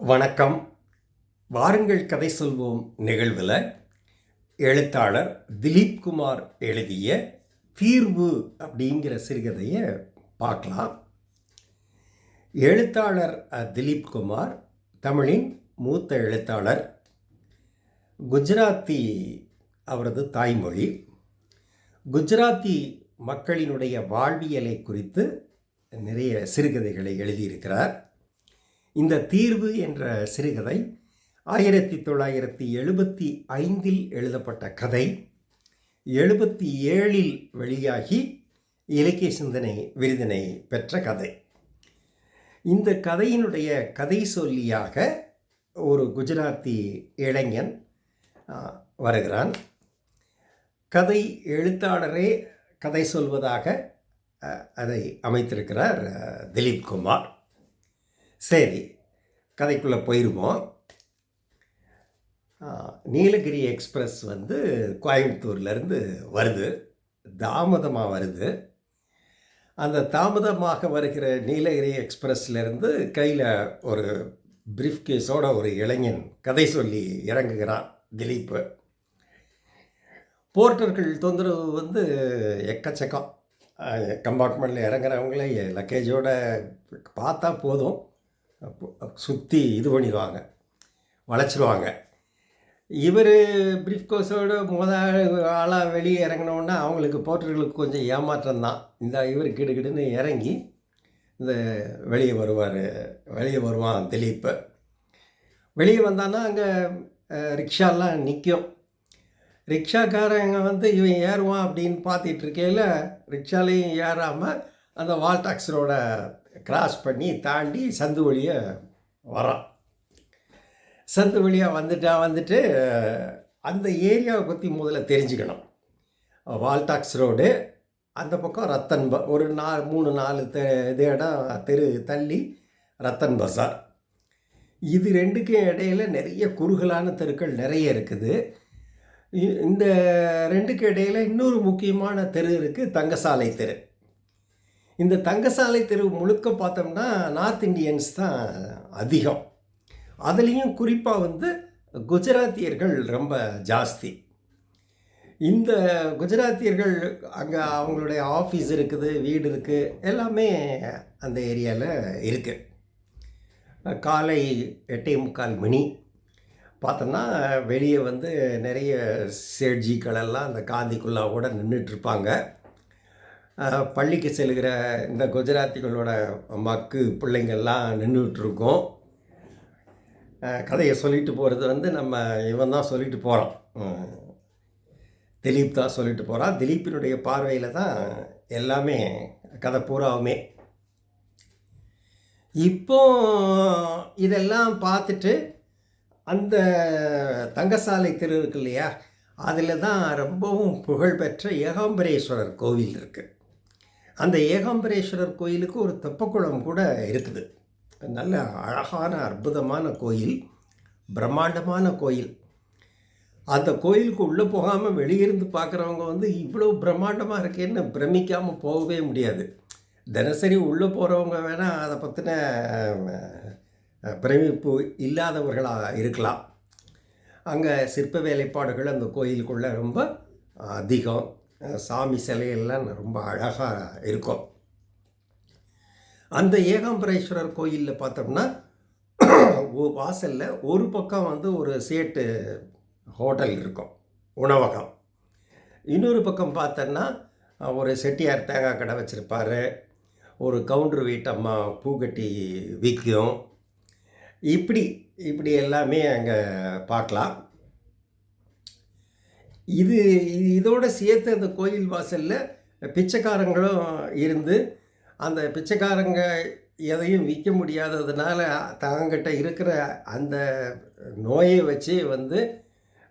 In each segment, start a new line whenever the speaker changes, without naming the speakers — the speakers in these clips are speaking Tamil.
வணக்கம். வாருங்கள் கதை சொல்வோம் நிகழ்வில் எழுத்தாளர் திலீப் குமார் எழுதிய தீர்வு அப்படிங்கிற சிறுகதையை பார்க்கலாம். எழுத்தாளர் அஹ், திலீப் குமார் தமிழின் மூத்த எழுத்தாளர் குஜராத்தி அவரது தாய்மொழி. குஜராத்தி மக்களினுடைய வாழ்வியலை குறித்து நிறைய சிறுகதைகளை எழுதியிருக்கிறார். இந்த தீர்வு என்ற சிறுகதை ஆயிரத்தி தொள்ளாயிரத்தி எழுபத்தி ஐந்தில் எழுதப்பட்ட கதை. எழுபத்தி ஏழில் வெளியாகி இலக்கிய சிந்தனை விருதினை பெற்ற கதை. இந்த கதையினுடைய கதை சொல்லியாக ஒரு குஜராத்தி இளைஞன் வருகிறான். கதை எழுத்தாளரே கதை சொல்வதாக அதை அமைத்திருக்கிறார் திலீப் குமார். சரி கதைக்குள்ளே போயிடுவோம் நீலகிரி எக்ஸ்பிரஸ் வந்து கோயம்புத்தூர்லேருந்து வருது. தாமதமாக வருது. அந்த தாமதமாக வருகிற நீலகிரி எக்ஸ்பிரஸ்லேருந்து கையில் ஒரு பிரீஃப் கேஸோட ஒரு இளைஞன் கதை சொல்லி இறங்குகிறான் திலீப்பு போர்ட்டர்கள் தொந்தரவு வந்து எக்கச்சக்கம். கம்பார்ட்மெண்ட்டில் இறங்குறவங்களே லக்கேஜோட பார்த்தா போதும். சுற்றி இது பண்ணிடுவாங்க. வளைச்சிருவாங்க. இவர் பிரீஃப் கோஸோட முத ஆளாக வெளியே இறங்கினோன்னா அவங்களுக்கு போர்ட்டர்களுக்கு கொஞ்சம் ஏமாற்றம் தான் இந்த இவர் கிடுகிடுன்னு இறங்கி இந்த வெளியே வருவார் வெளியே வருவான் திலீப்பு வெளியே வந்தான்னா அங்கே ரிக்ஷாலாம் நிற்கும் ரிக்ஷாக்காரங்க வந்து இவன் ஏறுவான் அப்படின்னு பார்த்துட்டு இருக்கையில் ரிக்ஷாலையும் ஏறாமல் அந்த வால்டாக்ஸரோட கிராஸ் பண்ணி தாண்டி சந்து வழியை வரான் சந்து வழியாக வந்துட்டான் வந்துட்டு அந்த ஏரியாவை பற்றி முதல்ல தெரிஞ்சுக்கணும். வால்டாக்ஸ் ரோடு அந்த பக்கம் ரத்தன் ப ஒரு நா மூணு நாலு தெ இது இடம் தெரு தள்ளி ரத்தன் பசார். இது ரெண்டுக்கும் இடையில நிறைய குறுகலான தெருக்கள் நிறைய இருக்குது. இந்த ரெண்டுக்கு இடையில இன்னொரு முக்கியமான தெரு இருக்குது தங்கசாலை தெரு. இந்த தங்கசாலை தெரு முழுக்க பார்த்தோம்னா நார்த் இண்டியன்ஸ் தான் அதிகம். அதுலேயும் குறிப்பாக வந்து குஜராத்தியர்கள் ரொம்ப ஜாஸ்தி. இந்த குஜராத்தியர்கள் அங்கே அவங்களுடைய ஆஃபீஸ் இருக்குது வீடு இருக்குது எல்லாமே அந்த ஏரியாவில் இருக்குது காலை எட்டே முக்கால் மணி. பார்த்தோம்னா வெளியே வந்து நிறைய சேட்ஜிகள் எல்லாம் அந்த காந்திக்குள்ளா கூட நின்றுட்டுருப்பாங்க பள்ளிக்கு செல்கிற இந்த குஜராத்திகளோட மக்கு பிள்ளைங்கள்லாம் நின்றுட்டுருக்கோம் கதையை சொல்லிட்டு போகிறது வந்து நம்ம இவன் தான் சொல்லிட்டு போகிறான் திலீப் தான் சொல்லிட்டு போகிறான் திலீப்பினுடைய பார்வையில் தான் எல்லாமே கதை பூராவுமே. இப்போ இதெல்லாம் பார்த்துட்டு அந்த தங்கசாலை தெரு இருக்கு இல்லையா? அதில் தான் ரொம்பவும் புகழ்பெற்ற ஏகாம்பரேஸ்வரர் கோவில் இருக்குது அந்த ஏகாம்பரேஸ்வரர் கோயிலுக்கு ஒரு தெப்பக்குளம் கூட இருக்குது. நல்ல அழகான அற்புதமான கோயில் பிரம்மாண்டமான கோயில். அந்த கோயிலுக்கு உள்ளே போகாமல் வெளியிருந்து பார்க்குறவங்க வந்து இவ்வளோ பிரம்மாண்டமாக இருக்கேன்னு பிரமிக்காமல் போகவே முடியாது. தினசரி உள்ளே போகிறவங்க வேணால் அதை பற்றின பிரமிப்பு இல்லாதவர்களாக இருக்கலாம். அங்கே சிற்ப வேலைப்பாடுகள் அந்த கோயிலுக்குள்ளே ரொம்ப அதிகம். சாமி சிலையெல்லாம் ரொம்ப அழகாக இருக்கும். அந்த ஏகாம்பரேஸ்வரர் கோயிலில் பார்த்தோம்னா வாசலில் ஒரு பக்கம் வந்து ஒரு சேட்டு ஹோட்டல் இருக்கும் உணவகம். இன்னொரு பக்கம் பார்த்தோன்னா ஒரு செட்டியார் தேங்காய் கடை வச்சுருப்பார். ஒரு கவுண்டர் வீட்டம்மா பூக்கட்டி விற்கும் இப்படி இப்படி எல்லாமே அங்கே பார்க்கலாம். இது இதோடு இதோட சேர்த்து அந்த கோயில் வாசலில் பிச்சைக்காரங்களும் இருந்து அந்த பிச்சைக்காரங்க எதையும் விற்க முடியாததுனால தங்கிட்ட இருக்கிற அந்த நோயை வச்சு வந்து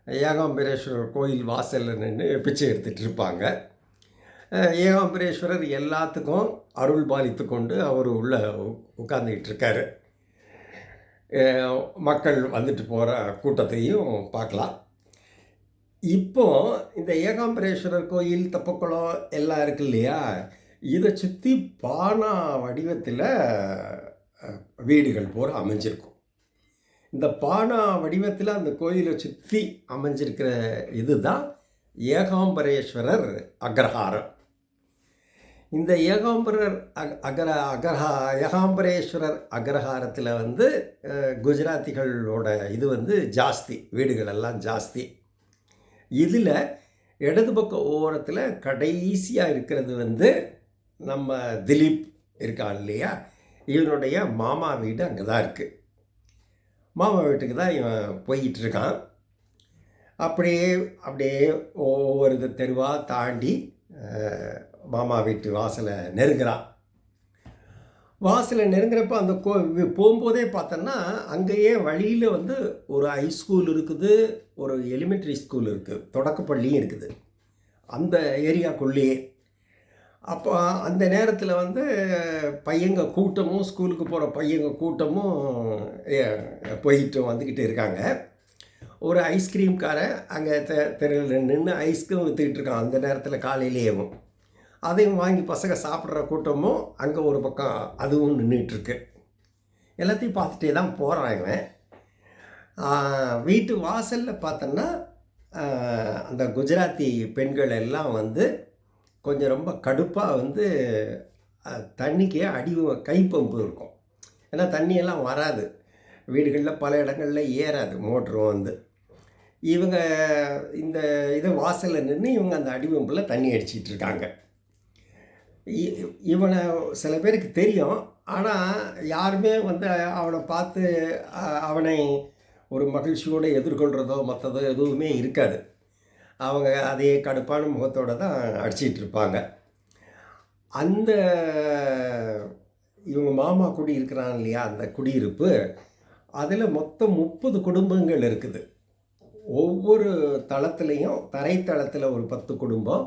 ஏகாம்பரேஸ்வரர் கோயில் வாசலில் நின்று பிச்சை எடுத்துகிட்டு இருப்பாங்க. ஏகாம்பரேஸ்வரர் எல்லாத்துக்கும் அருள் பாலித்து கொண்டு அவர் உள்ளே உட்காந்துக்கிட்டு இருக்காரு. மக்கள் வந்துட்டு போகிற கூட்டத்தையும் பார்க்கலாம். இப்போ இந்த ஏகாம்பரேஸ்வரர் கோயில் தப்பக்குளம் எல்லாம் இருக்கு இல்லையா? இதை சுற்றி பானா வடிவத்தில் வீடுகள் பூரா அமைஞ்சிருக்கும். இந்த பானா வடிவத்தில் அந்த கோயிலை சுற்றி அமைஞ்சிருக்கிற இது தான் ஏகாம்பரேஸ்வரர் அக்ரஹாரம். இந்த ஏகாம்பரர் அக் அகர அகரஹா ஏகாம்பரேஸ்வரர் அக்ரஹாரத்தில் வந்து குஜராத்திகளோட இது வந்து ஜாஸ்தி வீடுகள் எல்லாம் ஜாஸ்தி. இதில் இடது பக்க ஓரத்தில் கடைசியாக இருக்கிறது வந்து நம்ம திலீப் இருக்கான் இல்லையா? இவனுடைய மாமா வீடு அங்கே தான் இருக்குது மாமா வீட்டுக்கு தான் இவன் போய்கிட்டு இருக்கான் அப்படியே அப்படியே ஒவ்வொரு தெருவாக தாண்டி மாமா வீட்டு வாசலை நெருங்குறான். வாசலை நெருங்குறப்ப அந்த கோ போகும்போதே பார்த்தோன்னா அங்கேயே வழியில் வந்து ஒரு ஹை ஸ்கூல் இருக்குது ஒரு எலிமெண்ட்ரி ஸ்கூல் இருக்குது தொடக்கப்பள்ளியும் இருக்குது. அந்த ஏரியாக்குள்ளேயே. அப்போ அந்த நேரத்தில் வந்து பையங்க கூட்டமும் ஸ்கூலுக்கு போகிற பையங்க கூட்டமும் போயிட்டு வந்துக்கிட்டு இருக்காங்க. ஒரு ஐஸ்கிரீம்காரன் அங்கே தெ தெருவில் நின்று ஐஸ்கிரீம் விற்றுக்கிட்டு இருக்கான். அந்த நேரத்தில் காலையிலேயேவும் அதையும் வாங்கி பசங்க சாப்பிட்ற கூட்டமும் அங்கே ஒரு பக்கம் அதுவும் நின்றுட்டுருக்கு எல்லாத்தையும் பார்த்துட்டே தான் போகிறான் இவன் வீட்டு வாசலில் பார்த்தோன்னா அந்த குஜராத்தி பெண்கள் எல்லாம் வந்து கொஞ்சம் ரொம்ப கடுப்பாக வந்து தண்ணிக்கே தண்ணிக்கு அடி கை பம்பு இருக்கும். ஏன்னா தண்ணியெல்லாம் வராது. வீடுகளில் பல இடங்களில் ஏறாது மோட்டரும் வந்து. இவங்க இந்த இது வாசலில் நின்று இவங்க அந்த அடி பம்பில் தண்ணி அடிச்சிட்டு இருக்காங்க இவனை சில பேருக்கு தெரியும். ஆனால் யாருமே வந்து அவனை பார்த்து அவனை ஒரு மகிழ்ச்சியோடு எதிர்கொள்கிறதோ மற்றதோ எதுவுமே இருக்காது. அவங்க அதே கடுப்பான முகத்தோடு தான் அடிச்சிட்டு இருப்பாங்க. அந்த இவங்க மாமா குடி இருக்கிறான் இல்லையா அந்த குடியிருப்பு அதில் மொத்தம் முப்பது குடும்பங்கள் இருக்குது. ஒவ்வொரு தளத்துலேயும் தரைத்தளத்தில் ஒரு பத்து குடும்பம்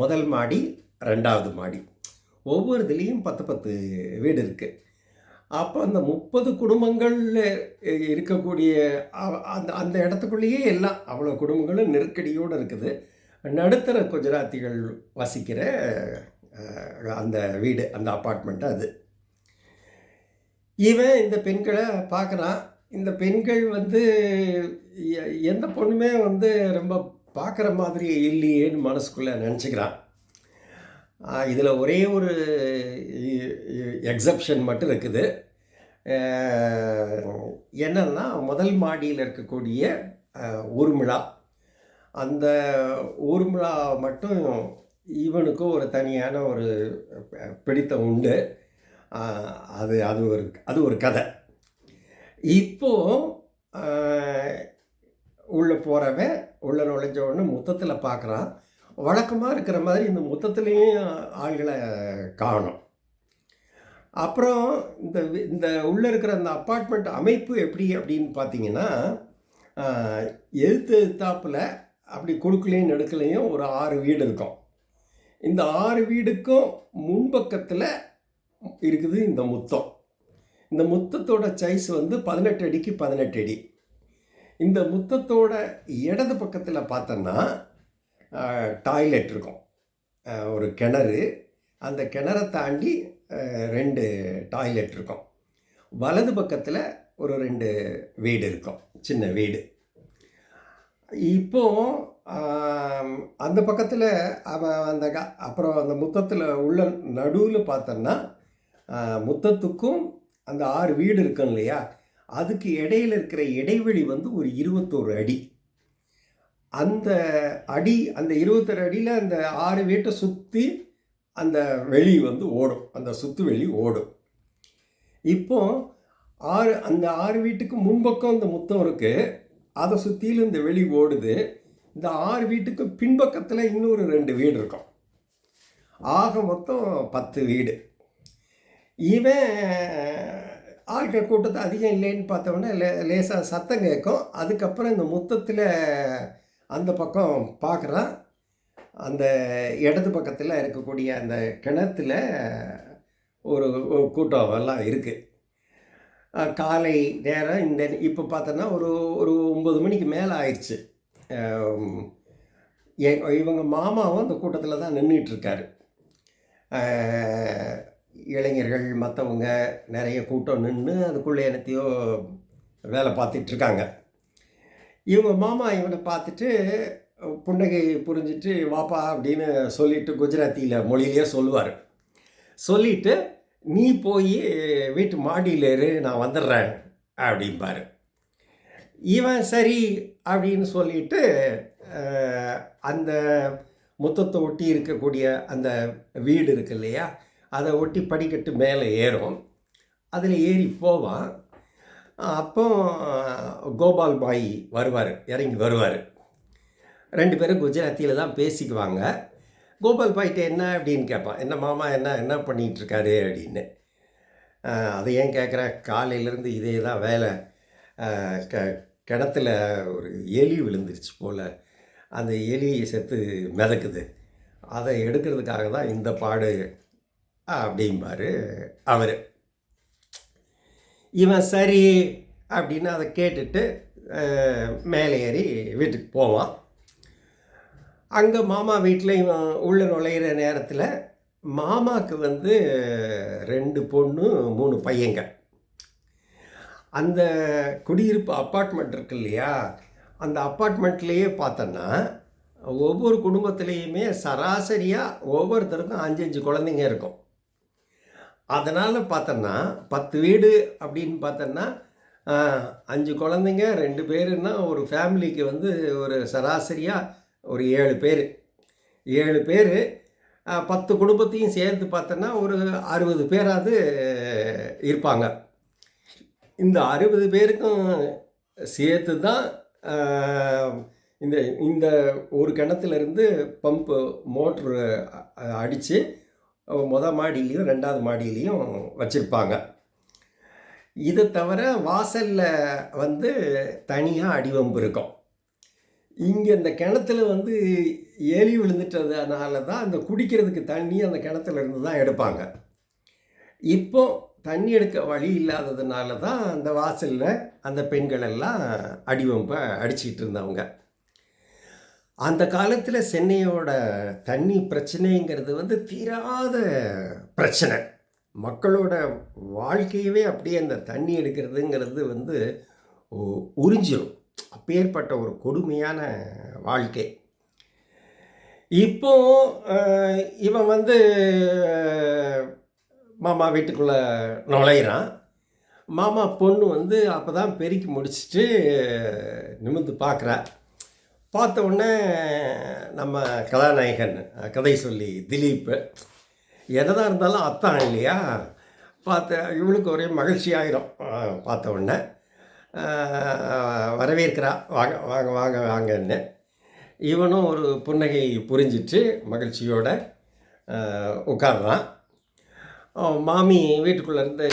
முதல் மாடி ரெண்டாவது மாடி. ஒவ்வொரு இதுலேயும் பத்து பத்து வீடு இருக்குது அப்போ அந்த முப்பது குடும்பங்களில் இருக்கக்கூடிய அந்த அந்த இடத்துக்குள்ளேயே எல்லாம் அவ்வளோ குடும்பங்களும் நெருக்கடியோடு இருக்குது. நடுத்தர குஜராத்திகள் வசிக்கிற அந்த வீடு அந்த அப்பார்ட்மெண்ட் அது. இவன் இந்த பெண்களை பார்க்குறான். இந்த பெண்கள் வந்து எ- எந்த பொண்ணுமே வந்து ரொம்ப பார்க்குற மாதிரி இல்லையேன்னு மனசுக்குள்ளே நினச்சிக்கிறான். இதில் ஒரே ஒரு எக்ஸப்ஷன் மட்டும் இருக்குது. என்னன்னா முதல் மாடியில் இருக்கக்கூடிய ஊர்மிழா அந்த ஊர்மிழா மட்டும் இவனுக்கும் ஒரு தனியான ஒரு பிடித்தம் உண்டு. அது அது ஒரு அது ஒரு கதை. இப்போ உள்ளே போகிறவன் உள்ளே நுழைஞ்ச உடனே மொத்தத்தில் பார்க்குறான் வழக்கமாக இருக்கிற மாதிரி இந்த முத்தத்துலேயும் ஆள்களை காணும். அப்புறம் இந்த வி- இந்த உள்ளே இருக்கிற அந்த அப்பார்ட்மெண்ட் அமைப்பு எப்படி அப்படின்னு பார்த்தீங்கன்னா எழுத்து எழுத்தாப்பில் அப்படி கொடுக்கலையும் நெடுக்கலையும் ஒரு ஆறு வீடு இருக்கும். இந்த ஆறு வீடுக்கும் முன்பக்கத்தில் இருக்குது இந்த முத்தம். இந்த முத்தத்தோட சைஸ் வந்து பதினெட்டு அடிக்கு பதினெட்டு அடி. இந்த முத்தத்தோட இடது பக்கத்தில் பார்த்தோன்னா டாய்லெட் இருக்கும். ஒரு கிணறு. அந்த கிணறை தாண்டி ரெண்டு டாய்லெட் இருக்கும். வலது பக்கத்தில் ஒரு ரெண்டு வீடு இருக்கும். சின்ன வீடு. இப்போ அந்த பக்கத்தில் அவன் அந்த க- அப்புறம் அந்த முத்தத்தில் உள்ள நடுவில் பார்த்தோன்னா முத்தத்துக்கும் அந்த ஆறு வீடு இருக்கும் இல்லையா? அதுக்கு இடையில இருக்கிற இடைவெளி வந்து ஒரு இருபத்தோரு அடி. அந்த அடி அந்த இருபத்தொரு அடியில் அந்த ஆறு வீட்டை சுற்றி அந்த வெளி வந்து ஓடும். அந்த சுற்று வெளி ஓடும். இப்போ ஆறு அந்த ஆறு வீட்டுக்கு முன்பக்கம் இந்த முத்தம் இருக்குது அதை சுற்றிலும் இந்த வெளி ஓடுது. இந்த ஆறு வீட்டுக்கு பின்பக்கத்தில் இன்னொரு ரெண்டு வீடு இருக்கும். ஆக மொத்தம் பத்து வீடு. இவன் ஆட்கள் கூட்டத்தை அதிகம் இல்லைன்னு பார்த்தோன்னே லே லேசாக சத்தம் கேட்கும். அதுக்கப்புறம் இந்த முத்தத்தில் அந்த பக்கம் பார்க்குறான். அந்த இடது பக்கத்தில் இருக்கக்கூடிய அந்த கிணத்துல ஒரு கூட்டம் எல்லாம் இருக்குது காலை நேரம் இந்த இப்போ பார்த்தோன்னா ஒரு ஒரு ஒம்பது மணிக்கு மேலே ஆயிடுச்சு. எ- இவங்க மாமாவும் அந்த கூட்டத்தில் தான் நின்றுட்டுருக்காரு இளைஞர்கள் மற்றவங்க நிறைய கூட்டம் நின்று அதுக்குள்ளே என்னத்தையோ வேலை பார்த்துட்ருக்காங்க. இவங்க மாமா இவனை பார்த்துட்டு புன்னகை புரிஞ்சிட்டு வாப்பா அப்படின்னு சொல்லிட்டு குஜராத்தியில் மொழியிலே சொல்லுவார். சொல்லிட்டு நீ போய் வீட்டு மாடியில் இரு நான் வந்துடுறேன் அப்படிம்பாரு. இவன் சரி அப்படின்னு சொல்லிட்டு அந்த முத்தத்தை ஒட்டி இருக்கக்கூடிய அந்த வீடு இருக்கு இல்லையா அதை ஒட்டி படிக்கட்டு மேலே ஏறும். அதில் ஏறி போவான். அப்போ கோபால் பாய் வருவார் இறங்கி வருவார். ரெண்டு பேரும் குஜராத்தியில் தான் பேசிக்குவாங்க. கோபால் பாய்கிட்ட என்ன அப்படின்னு கேட்பான். என்ன மாமா என்ன என்ன பண்ணிகிட்ருக்காரு அப்படின்னு. அதை ஏன் கேட்குற? காலையிலேருந்து இதே தான் வேலை. க கிணத்துல ஒரு எலி விழுந்துருச்சு போல். அந்த எலி செத்து மிதக்குது. அதை எடுக்கிறதுக்காக தான் இந்த பாடு அப்படிம்பாரு அவர். இவன் சரி அப்படின்னு அதை கேட்டுட்டு மேலே ஏறி வீட்டுக்கு போவான். அங்கே மாமா வீட்டில் இவன் உள்ளே நுழையிற நேரத்தில் மாமாவுக்கு வந்து ரெண்டு பொண்ணு மூணு பையங்க அந்த குடியிருப்பு அப்பார்ட்மெண்ட் இருக்கு இல்லையா அந்த அப்பார்ட்மெண்ட்லேயே பார்த்தோன்னா ஒவ்வொரு குடும்பத்துலேயுமே சராசரியாக ஒவ்வொருத்தருக்கும் அஞ்சு அஞ்சு குழந்தைங்க இருக்கும். அதனால் பார்த்தோன்னா பத்து வீடு அப்படின்னு பார்த்தோன்னா அஞ்சு குழந்தைங்க ரெண்டு பேருன்னா ஒரு ஃபேமிலிக்கு வந்து ஒரு சராசரியாக ஒரு ஏழு பேர். ஏழு பேர் பத்து குடும்பத்தையும் சேர்த்து பார்த்தோன்னா ஒரு அறுபது பேராவது இருப்பாங்க. இந்த அறுபது பேருக்கும் சேர்த்து தான் இந்த இந்த ஒரு கிணத்துலேருந்து பம்பு மோட்ரு அடித்து மொதல் மாடியிலையும் ரெண்டாவது மாடியிலையும் வச்சுருப்பாங்க. இதை தவிர வாசலில் வந்து தனியாக அடிவம்பு இருக்கும். இங்கே இந்த கிணத்துல வந்து எலி விழுந்துட்டதுனால தான் அந்த குடிக்கிறதுக்கு தண்ணி அந்த கிணத்துல இருந்து தான் எடுப்பாங்க. இப்போ தண்ணி எடுக்க வழி இல்லாததுனால தான் அந்த வாசலில் அந்த பெண்கள் எல்லாம் அடிவம்பை அடிச்சிக்கிட்டு இருந்தவங்க. அந்த காலத்தில் சென்னையோட தண்ணி பிரச்சனைங்கிறது வந்து தீராத பிரச்சனை. மக்களோட வாழ்க்கையவே அப்படியே அந்த தண்ணி எடுக்கிறதுங்கிறது வந்து உ- அப்பேற்பட்ட ஒரு கொடுமையான வாழ்க்கை. இப்போ இவன் வந்து மாமா வீட்டுக்குள்ளே நுழையிறான். மாமா பொண்ணு வந்து அப்போ தான் பெருக்கி முடிச்சுட்டு நிமிர்ந்து பார்க்குறா பார்த்த உடனே நம்ம கதாநாயகன் கதை சொல்லி திலீப் என்னதான் இருந்தாலும் அத்தான் இல்லையா? பார்த்த இவளுக்கு ஒரே மகிழ்ச்சி ஆயிரும். பார்த்த உடனே வரவேற்கிறா வாங்க வாங்க வாங்க வாங்கன்னு. இவனும் ஒரு புன்னகை புரிஞ்சிட்டு மகிழ்ச்சியோட உட்கார்றான். மாமி வீட்டுக்குள்ளேருந்து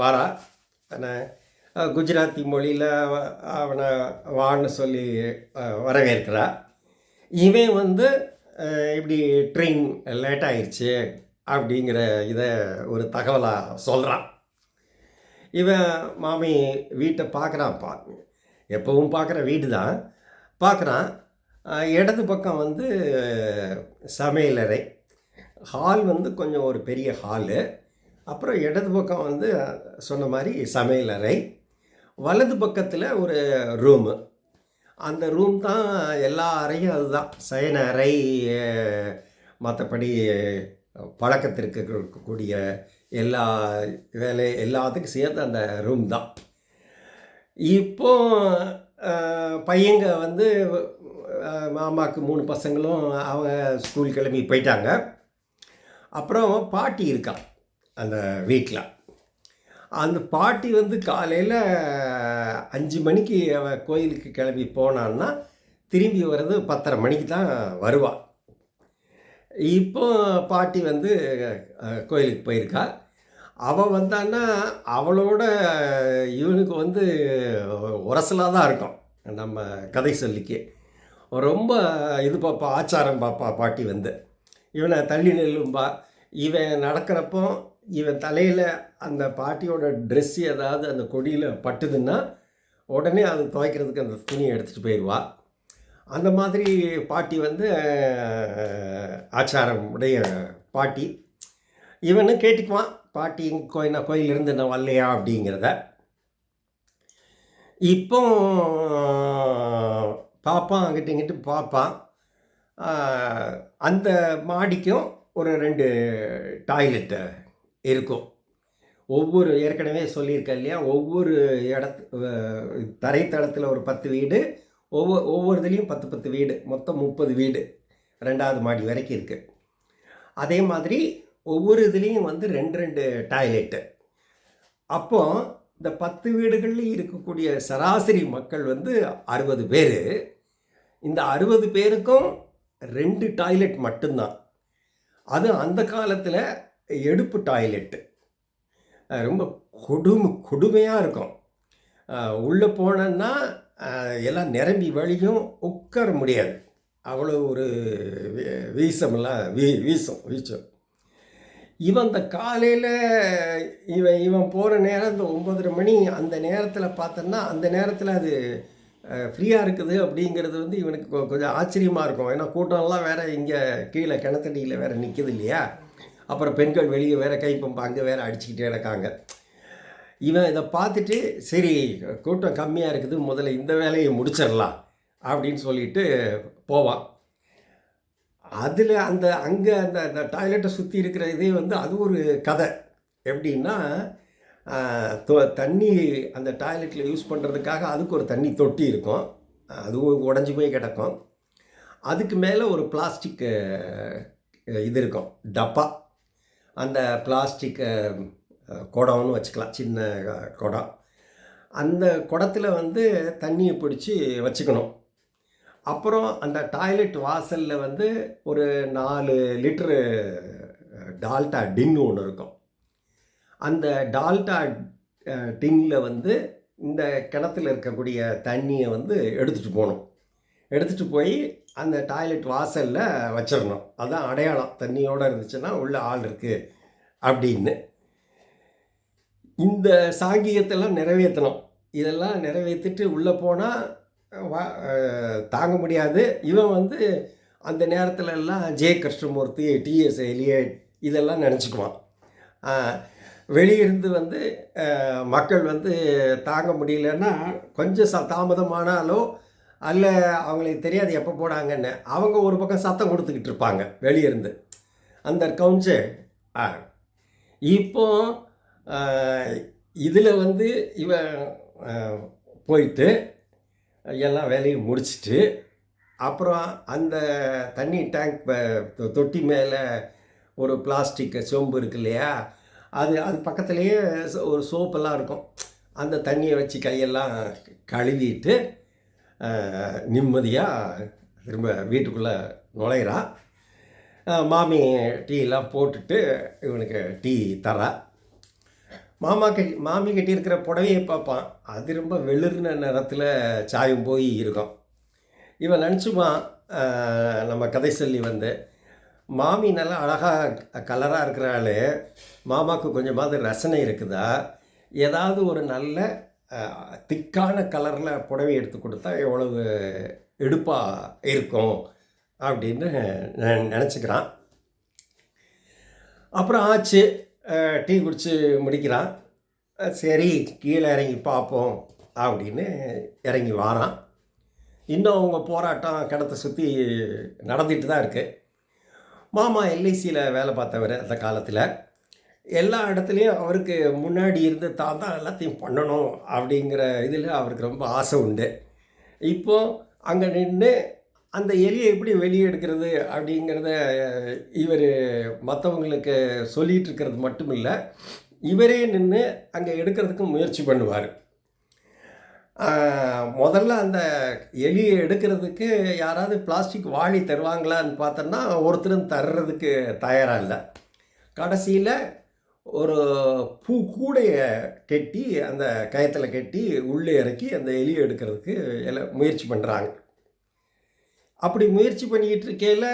வாரா. என்ன குஜராத்தி மொழியில் அவனை வான்னு சொல்லி அஹ், வரவேற்கிறா. இவன் வந்து இப்படி ட்ரெயின் லேட் ஆயிடுச்சு அப்படிங்கிற இதை ஒரு தகவலாக சொல்கிறான் இவன் மாமி வீட்டை பார்க்குறான் பா எப்பவும் பார்க்குற வீடு தான் பார்க்குறான் இடது பக்கம் வந்து சமையலறை ஹால் வந்து கொஞ்சம் ஒரு பெரிய ஹாலு அப்புறம் இடது பக்கம் வந்து சொன்ன மாதிரி சமையலறை வலது பக்கத்தில் ஒரு ரூமு அந்த ரூம் தான் எல்லா அறையும் அதுதான். சயன அறை மற்றபடி பழக்கத்திற்கு இருக்கக்கூடிய எல்லா வேலை எல்லாத்துக்கும் சேர்த்து அந்த ரூம் தான். இப்போ பையங்க வந்து மாமாவுக்கு மூணு பசங்களும் அவங்க ஸ்கூல் கிளம்பி போயிட்டாங்க. அப்புறம் பாட்டி இருக்கான் அந்த வீட்டில் அந்த பாட்டி வந்து காலையில் அஞ்சு மணிக்கு அவள் கோயிலுக்கு கிளம்பி போனான்னா திரும்பி வர்றது பத்தரை மணிக்கு தான் வருவாள் இப்போ பாட்டி வந்து கோயிலுக்கு போயிருக்கா. அவள் வந்தான்னா அவளோட இவனுக்கு வந்து உரசலாக தான் இருக்கும் நம்ம கதை சொல்லிக்கு. ரொம்ப இது பார்ப்பா ஆச்சாரம் பாப்பா பாட்டி வந்து. இவனை தள்ளி நெல்லும்பா. இவன் நடக்கிறப்போ இவன் தலையில் அந்த பாட்டியோட ட்ரெஸ் ஏதாவது அந்த கொடியில் பட்டுதுன்னா உடனே அது துவைக்கிறதுக்கு அந்த துணியை எடுத்துகிட்டு போயிடுவா. அந்த மாதிரி பாட்டி வந்து ஆச்சாரம் உடைய பாட்டி. இவனு கேட்டுக்குவான் பாட்டி கோயில் கோயிலிருந்து நான் வரலையா? அப்படிங்கிறத. இப்போ பார்ப்பான் அங்கிட்ட இங்கிட்டு பார்ப்பான் அந்த மாடிக்கும் ஒரு ரெண்டு டாய்லெட்டு இருக்கும். ஒவ்வொரு ஏற்கனவே சொல்லியிருக்கேன் இல்லையா? ஒவ்வொரு இடத்து தரைத்தளத்தில் ஒரு பத்து வீடு ஒவ்வொரு ஒவ்வொரு இதுலேயும் பத்து பத்து வீடு மொத்தம் முப்பது வீடு ரெண்டாவது மாடி வரைக்கும் இருக்குது அதே மாதிரி ஒவ்வொரு இதுலேயும் வந்து ரெண்டு ரெண்டு டாய்லெட்டு. அப்போ இந்த பத்து வீடுகள்லையும் இருக்கக்கூடிய சராசரி மக்கள் வந்து அறுபது பேர். இந்த அறுபது பேருக்கும் ரெண்டு டாய்லெட் மட்டும்தான். அது அந்த காலத்தில் எடுப்பு டாய்லெட்டு ரொம்ப கொடுமை கொடுமையாக இருக்கும். உள்ளே போனேன்னா எல்லாம் நிரம்பி வழியும் உட்கார முடியாது. அவ்வளோ ஒரு வீசமெல்லாம் வீ வீசும் வீச்சும். இவன் அந்த காலையில் இவன் இவன் போகிற நேரம் இந்த ஒம்பதரை மணி அந்த நேரத்தில் பார்த்தோன்னா அந்த நேரத்தில் அது ஃப்ரீயாக இருக்குது அப்படிங்கிறது வந்து இவனுக்கு கொ- கொஞ்சம் ஆச்சரியமாக இருக்கும். ஏன்னா கூட்டம்லாம் வேறு இங்கே கீழே கிணத்தடியில் வேறு நிற்கிது இல்லையா? அப்புறம் பெண்கள் வெளியே வேறே கை பம்பு அங்கே வேற அடிச்சுக்கிட்டே இருக்காங்க இவன் இதை பார்த்துட்டு சரி கூட்டம் கம்மியாக இருக்குது முதல்ல இந்த வேலையை முடிச்சிடலாம் அப்படின்னு சொல்லிட்டு போவான். அதில் அந்த அங்கே அந்த அந்த டாய்லெட்டை சுற்றி இருக்கிற இதே வந்து அது ஒரு கதை. எப்படின்னா தண்ணி அந்த டாய்லெட்டில் யூஸ் பண்ணுறதுக்காக அதுக்கு ஒரு தண்ணி தொட்டி இருக்கும். அதுவும் உடஞ்சி போய் கிடக்கும். அதுக்கு மேலே ஒரு பிளாஸ்டிக் இது இருக்கும் டப்பா. அந்த பிளாஸ்டிக் குடம்னு வச்சுக்கலாம் சின்ன குடம். அந்த குடத்தில் வந்து தண்ணியை பிடிச்சி வச்சுக்கணும். அப்புறம் அந்த டாய்லெட் வாசலில் வந்து ஒரு நாலு லிட்ரு டால்டா டின் ஒன்று இருக்கும். அந்த டால்டா டின்னில் வந்து இந்த கிணத்துல இருக்கக்கூடிய தண்ணியை வந்து எடுத்துகிட்டு போகணும் எடுத்துகிட்டு போய் அந்த டாய்லெட் வாசலில் வச்சிடணும் அதுதான் அடையாளம். தண்ணியோடு இருந்துச்சுன்னா உள்ளே ஆள் இருக்குது அப்படின்னு இந்த சாங்கியத்தெல்லாம் நிறைவேற்றணும். இதெல்லாம் நிறைவேற்றிட்டு உள்ளே போனால் வா தாங்க முடியாது. இவன் வந்து அந்த நேரத்துல எல்லாம் ஜே. கிருஷ்ணமூர்த்தி டிஎஸ் எலியட் இதெல்லாம் நினச்சிக்குவான். வெளியிருந்து வந்து மக்கள் வந்து தாங்க முடியலன்னா கொஞ்சம் ச தாமதமானாலோ அல்ல அவங்களுக்கு தெரியாது எப்போ போனாங்கன்னு அவங்க ஒரு பக்கம் சத்தம் கொடுத்துக்கிட்டு இருப்பாங்க வெளியிருந்து அந்த கவுன்ச்சு ஆ இப்போ இதில் வந்து இவன் போயிட்டு எல்லாம் வேலையும் முடிச்சிட்டு அப்புறம் அந்த தண்ணி டேங்க் தொட்டி மேலே ஒரு பிளாஸ்டிக் சொம்பு இருக்கு இல்லையா? அது அது பக்கத்துலேயே ஒரு சோப்பெல்லாம் இருக்கும். அந்த தண்ணியை வச்சு கையெல்லாம் கழுவிட்டு நிம்மதியாக திரும்ப வீட்டுக்குள்ளே நுழையிறான் மாமி டீலாம் போட்டுட்டு இவனுக்கு டீ தரா. மாமா கட்டி மாமி கட்டியிருக்கிற புடவையை பார்ப்பான். அது ரொம்ப வெளிர்ன நிறத்தில் சாயம் போய் இருக்கும். இவன் நினச்சிப்பான் நம்ம கதை சொல்லி வந்து மாமி நல்லா அழகாக கலராக இருக்கிறாள் மாமாவுக்கு கொஞ்சமாவது ரசனை இருக்குதா? ஏதாவது ஒரு நல்ல திக்கான கலரில் புடவை எடுத்து கொடுத்தா எவ்வளவு எடுப்பாக இருக்கும்? அப்படின்னு நெ- நினச்சிக்கிறான். அப்புறம் ஆச்சு டீ குடித்து முடிக்கிறான். சரி கீழே இறங்கி பார்ப்போம் அப்படின்னு இறங்கி வாரான். இன்னும் அவங்க போராட்டம் கிணத்தை சுற்றி நடந்துட்டு தான் இருக்குது மாமா எல்ஐசியில் வேலை பார்த்தவர் அந்த காலத்தில். எல்லா இடத்துலையும் அவருக்கு முன்னாடி இருந்து தான் தான் எல்லாத்தையும் பண்ணணும் அப்படிங்கிற இதில் அவருக்கு ரொம்ப ஆசை உண்டு. இப்போ அங்கே நின்று அந்த எலியை எப்படி வெளியே எடுக்கிறது அப்படிங்கிறத இவர் மற்றவங்களுக்கு சொல்லிகிட்டு இருக்கிறது மட்டும் இல்லை இவரே நின்று அங்கே எடுக்கிறதுக்கு முயற்சி பண்ணுவார். முதல்ல அந்த எலியை எடுக்கிறதுக்கு யாராவது பிளாஸ்டிக் வாழி தருவாங்களான்னு பார்த்தோன்னா ஒருத்தரும் தர்றதுக்கு தயாராக இல்லை. கடைசியில் ஒரு பூ கூடையை கட்டி அந்த கயத்தில் கட்டி உள்ளே இறக்கி அந்த எலியை எடுக்கிறதுக்கு எல்லாம் முயற்சி பண்ணுறாங்க அப்படி முயற்சி பண்ணிக்கிட்டு இருக்கையில்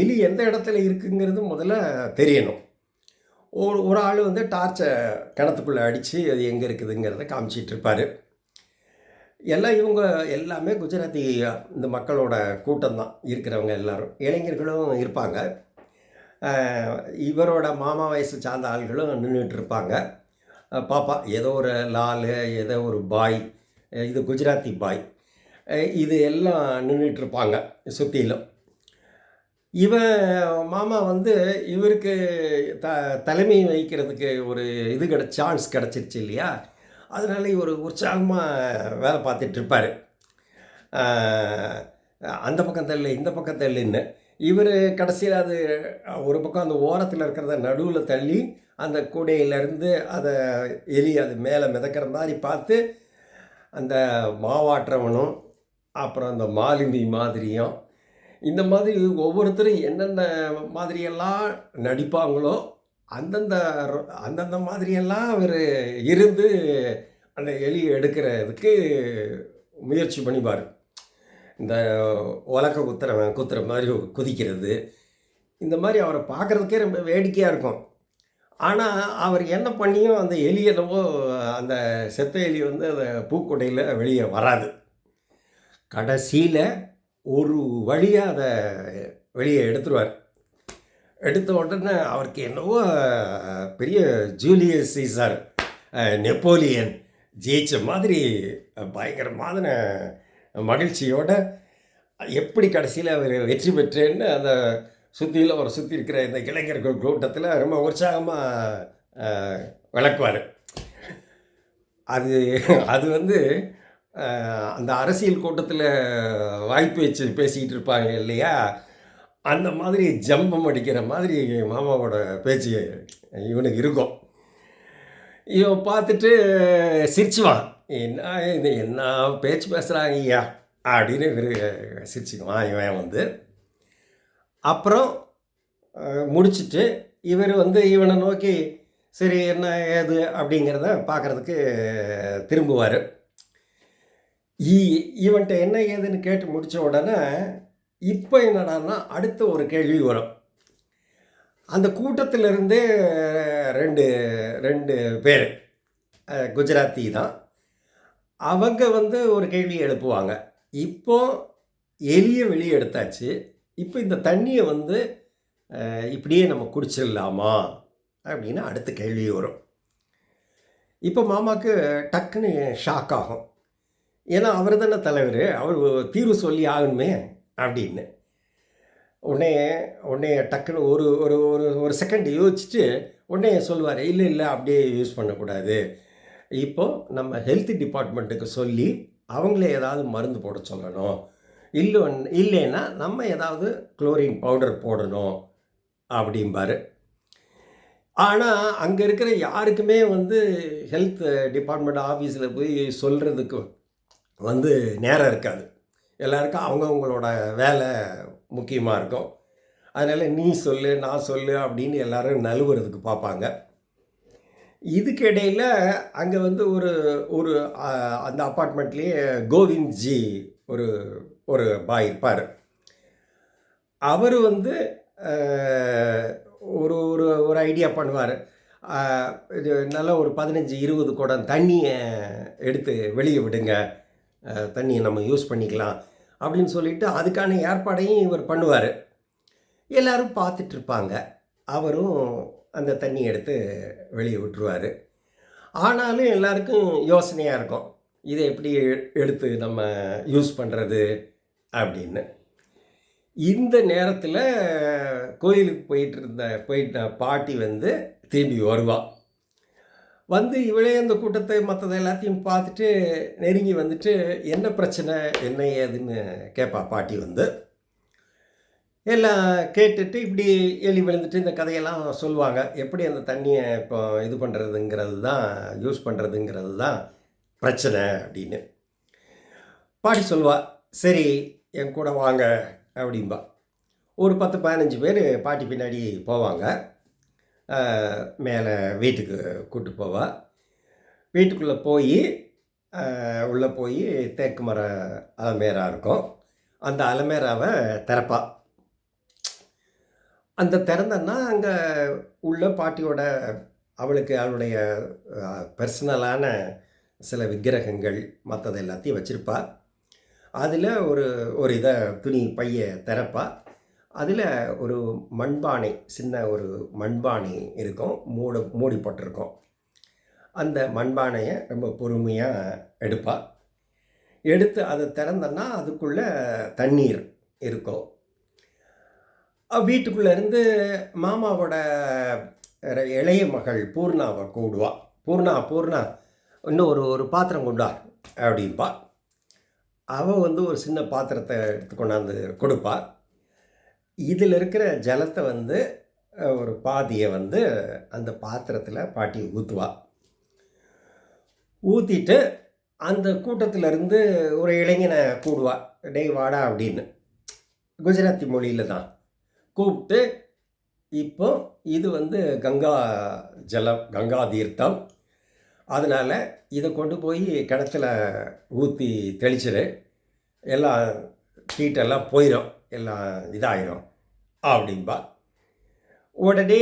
எலி எந்த இடத்துல இருக்குங்கிறது முதல்ல தெரியணும். ஒரு ஒரு ஆள் வந்து டார்ச்சை கிணத்துக்குள்ளே அடித்து அது எங்கே இருக்குதுங்கிறத காமிச்சிட்டு இருப்பார். எல்லாம் இவங்க எல்லாமே குஜராத்தி இந்த மக்களோட கூட்டம் தான் இருக்கிறவங்க எல்லாரும். இளைஞர்களும் இருப்பாங்க. இவரோட மாமா வயசு சார்ந்த ஆள்களும் நின்றுட்டு இருப்பாங்க. பாப்பா ஏதோ ஒரு லால் ஏதோ ஒரு பாய் இது குஜராத்தி பாய். இது எல்லாம் நின்றுட்டு இருப்பாங்க சுற்றிலும் இவன் மாமா வந்து இவருக்கு த தலைமை வகிக்கிறதுக்கு ஒரு இது கிட சான்ஸ் கிடச்சிருச்சு இல்லையா? அதனால இவர் உற்சாகமாக வேலை பார்த்துட்ருப்பார். அந்த பக்கம் தள்ளு இந்த பக்கம் தள்ளுன்னு. இவர் கடைசியில் அது ஒரு பக்கம் அந்த ஓரத்தில் இருக்கிறத நடுவில் தள்ளி அந்த கூடையிலேருந்து அதை எலி அது மேலே மிதக்கிற மாதிரி பார்த்து அந்த மாவாட்டுறவனும் அப்புறம் அந்த மாலுமி மாதிரியும். இந்த மாதிரி ஒவ்வொருத்தரும் என்னென்ன மாதிரியெல்லாம் நடிப்பாங்களோ அந்தந்த ரொ- அந்தந்த மாதிரியெல்லாம் அவர் இருந்து அந்த எலியை எடுக்கிறதுக்கு முயற்சி பண்ணிப்பார். இந்த உலக்க குத்துறவன் குத்துற மாதிரி குதிக்கிறது. இந்த மாதிரி அவரை பார்க்குறதுக்கே ரொம்ப வேடிக்கையாக இருக்கும். ஆனால் அவர் என்ன பண்ணியும் அந்த எலி என்னவோ அந்த செத்த எலி வந்து அந்த பூக்கொடையில் வெளியே வராது. கடைசியில் ஒரு வழியாக அதை வெளியே எடுத்துருவார். எடுத்த உடனே அவருக்கு என்னவோ பெரிய ஜூலியஸ் சீசார் நெப்போலியன் ஜெயிச்ச மாதிரி பயங்கரமான மகிழ்ச்சியோட எப்படி கடைசியில் அவர் வெற்றி பெற்றேன்னு அந்த சுற்றியில் அவரை சுற்றி இருக்கிற இந்த இளைஞர்கள் கூட்டத்தில் ரொம்ப உற்சாகமாக விளக்குவார். அது அது வந்து அந்த அரசியல் கூட்டத்தில் வாய்ப்பு வச்சு பேசிக்கிட்டு இருப்பாங்க இல்லையா? அந்த மாதிரி ஜம்பம் அடிக்கிற மாதிரி மாமாவோட பேச்சு இவனுக்கு இருக்கும். இவன் பார்த்துட்டு சிரிச்சுவான் என்ன இது? என்ன பேச்சு பேசுகிறாங்க ஐயா அப்படின்னு இவர் சிரிச்சுக்குவான் இவன் வந்து. அப்புறம் முடிச்சுட்டு இவர் வந்து இவனை நோக்கி சரி என்ன ஏது? அப்படிங்கிறத பார்க்குறதுக்கு திரும்புவார். ஈ இவன்கிட்ட என்ன ஏதுன்னு கேட்டு முடித்த உடனே இப்போ என்னடான்னா அடுத்த ஒரு கேள்வி வரும். அந்த கூட்டத்திலிருந்தே ரெண்டு ரெண்டு பேர் குஜராத்தி தான். அவங்க வந்து ஒரு கேள்வி எழுப்புவாங்க. இப்போ எலியை வெளியே எடுத்தாச்சு. இப்போ இந்த தண்ணியை வந்து இப்படியே நம்ம குடிச்சிடலாமா? அப்படின்னு அடுத்த கேள்வி வரும். இப்போ மாமாவுக்கு டக்குன்னு ஷாக் ஆகும். ஏன்னா அவர் தானே தலைவர். அவர் தீர்வு சொல்லி ஆகணுமே அப்படின்னு. உடனே உடனே டக்குன்னு ஒரு ஒரு ஒரு ஒரு செகண்ட் யோசிச்சுட்டு உடனே சொல்லுவார் இல்லை இல்லை அப்படியே யூஸ் பண்ணக்கூடாது. இப்போது நம்ம ஹெல்த் டிபார்ட்மெண்ட்டுக்கு சொல்லி அவங்களே ஏதாவது மருந்து போட சொல்லணும். இல்லை இல்லைன்னா நம்ம ஏதாவது குளோரின் பவுடர் போடணும் அப்படிம்பாரு. ஆனால் அங்கே இருக்கிற யாருக்குமே வந்து ஹெல்த் டிபார்ட்மெண்ட் ஆஃபீஸில் போய் சொல்கிறதுக்கு வந்து நேரம் இருக்காது. எல்லாருக்கும் அவங்கவுங்களோட வேலை முக்கியமாக இருக்கும். அதனால் நீ சொல்லு நான் சொல்லு அப்படின்னு எல்லோரும் நழுவுறதுக்கு பார்ப்பாங்க. இதுக்கிடையில் அங்கே வந்து ஒரு ஒரு அந்த அப்பார்ட்மெண்ட்லேயே கோவிந்த்ஜி ஒரு ஒரு பாய் இருப்பார். அவர் வந்து ஒரு ஒரு ஒரு ஐடியா பண்ணுவார். இது நல்லா ஒரு பதினஞ்சு இருபது குடம் தண்ணியை எடுத்து வெளியே விடுங்க. தண்ணியை நம்ம யூஸ் பண்ணிக்கலாம் அப்படின்னு சொல்லிட்டு அதுக்கான ஏற்பாடையும் இவர் பண்ணுவார். எல்லாரும் பார்த்துட்ருப்பாங்க. அவரும் அந்த தண்ணி எடுத்து வெளியே விட்டுருவார். ஆனாலும் எல்லாருக்கும் யோசனையாக இருக்கும். இதை எப்படி எடுத்து நம்ம யூஸ் பண்ணுறது அப்படின்னு. இந்த நேரத்தில் கோயிலுக்கு போயிட்டு இருந்த போயிட்ட பாட்டி வந்து திரும்பி வருவாள் வந்து இவளே அந்த கூட்டத்தை மற்றதை எல்லாத்தையும் பார்த்துட்டு நெருங்கி வந்துட்டு என்ன பிரச்சனை? என்ன ஏதுன்னு கேட்பா பாட்டி வந்து. எல்லாம் கேட்டுட்டு இப்படி எலி விழுந்துட்டு இந்த கதையெல்லாம் சொல்லுவாங்க. எப்படி அந்த தண்ணியை இப்போ இது பண்ணுறதுங்கிறது தான் யூஸ் பண்ணுறதுங்கிறது தான் பிரச்சனை அப்படின்னு. பாட்டி சொல்லுவா சரி என் கூட வாங்க அப்படிம்பா. ஒரு பத்து பதினஞ்சு பேர் பாட்டி பின்னாடி போவாங்க. மேலே வீட்டுக்கு கூட்டு போவா. வீட்டுக்குள்ளே போய் உள்ளே போய் தேக்கு மர அலமேரா இருக்கும். அந்த அலமேராவை திறப்பா. அந்த திறந்தன்னா அங்கே உள்ள பாட்டியோட அவளுக்கு அவளுடைய பர்சனலான சில விக்கிரகங்கள் மற்றது எல்லாத்தையும் வச்சுருப்பா. அதில் ஒரு ஒரு இதை துணி பைய திறப்பா. அதில் ஒரு மண்பானை சின்ன ஒரு மண்பானை இருக்கும் மூட மூடிப்பட்டிருக்கும். அந்த மண்பானையை ரொம்ப பொறுமையாக எடுப்பாள் எடுத்து அதை திறந்தன்னா அதுக்குள்ளே தண்ணீர் இருக்கும். வீட்டுக்குள்ளே இருந்து மாமாவோட இளைய மகள் பூர்ணாவை கூடுவா. பூர்ணா பூர்ணா இன்னும் ஒரு ஒரு பாத்திரம் கொண்டா அப்படின்பா. அவள் வந்து ஒரு சின்ன பாத்திரத்தை எடுத்து கொண்டாந்து கொடுப்பாள் இதில் இருக்கிற ஜலத்தை வந்து ஒரு பாதியை வந்து அந்த பாத்திரத்தில் பாட்டி ஊற்றுவா ஊற்றிட்டு அந்த கூட்டத்துல இருந்து ஒரு இளைஞனை கூடுவா. டெய் வாடா அப்படின்னு. குஜராத்தி மொழியில் தான். கூப்பிட்டு இப்போ இது வந்து கங்கா ஜலம் கங்கா தீர்த்தம். அதனால் இதை கொண்டு போய் கிணத்துல ஊற்றி தெளிச்சிடு எல்லாம் தீட்டெல்லாம் போயிடும் எல்லாம் இதாயிரும். அப்படின்பா. உடனே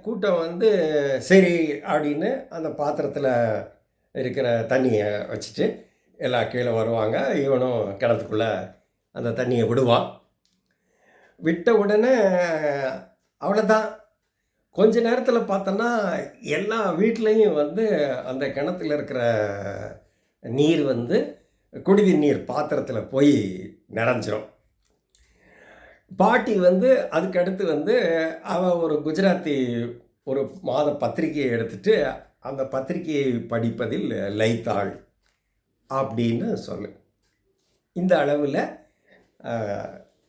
கூட்டம் வந்து சரி அப்படின்னு அந்த பாத்திரத்தில் இருக்கிற தண்ணியை வச்சுட்டு எல்லாம் கீழே வருவாங்க. இவனும் கிணத்துக்குள்ளே அந்த தண்ணியை விடுவான் விட்ட உடனே அவ்வளோதான் கொஞ்ச நேரத்தில் பார்த்தோன்னா எல்லா வீட்லேயும் வந்து அந்த கிணத்துல இருக்கிற நீர் வந்து குடிநீர் நீர் பாத்திரத்தில் போய் நிறைஞ்சிரும். பாட்டி வந்து அதுக்கடுத்து வந்து அவள் ஒரு குஜராத்தி ஒரு மாத பத்திரிகையை எடுத்துட்டு அந்த பத்திரிகையை படிப்பதில் லைத்தாள் அப்படின்னு சொல்லு இந்த அளவில்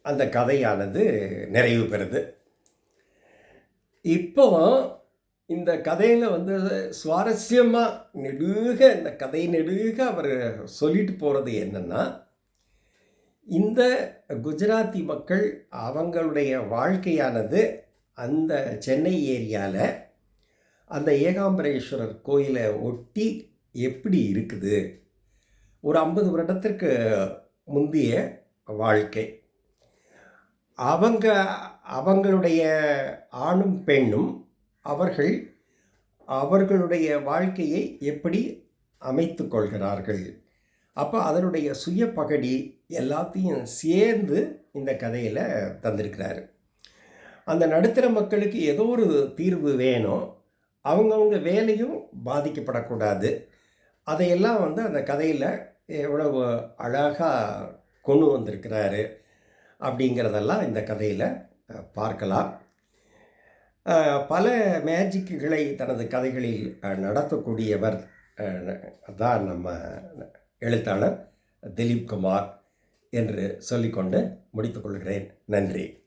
அந்த கதையானது நிறைவு பெறுது. இப்போ இந்த கதையில் வந்து சுவாரஸ்யமாக நெடுக இந்த கதை நெடுக அவர் சொல்லிட்டு போகிறது என்னென்னா இந்த குஜராத்தி மக்கள் அவங்களுடைய வாழ்க்கையானது அந்த சென்னை ஏரியாவில் அந்த ஏகாம்பரேஸ்வரர் கோயிலை ஒட்டி எப்படி இருக்குது? ஒரு ஐம்பது வருடத்திற்கு முந்தைய வாழ்க்கை. அவங்க அவங்களுடைய ஆணும் பெண்ணும் அவர்கள் அவர்களுடைய வாழ்க்கையை எப்படி அமைத்து கொள்கிறார்கள்? அப்போ அதனுடைய சுய பகடி எல்லாத்தையும் சேர்ந்து இந்த கதையில் தந்திருக்கிறாரு. அந்த நடுத்தர மக்களுக்கு ஏதோ ஒரு தீர்வு வேணும். அவங்கவுங்க வேலையும் பாதிக்கப்படக்கூடாது. அதையெல்லாம் வந்து அந்த கதையில் எவ்வளவு அழகாக கொண்டு வந்திருக்கிறாரு அப்படிங்கிறதெல்லாம் இந்த கதையில் பார்க்கலாம். பல மேஜிக்குகளை தனது கதைகளில் நடத்தக்கூடியவர் தான் நம்ம எழுத்தாளர் திலீப் குமார் என்று சொல்லிக்கொண்டு முடித்துக்கொள்கிறேன் நன்றி.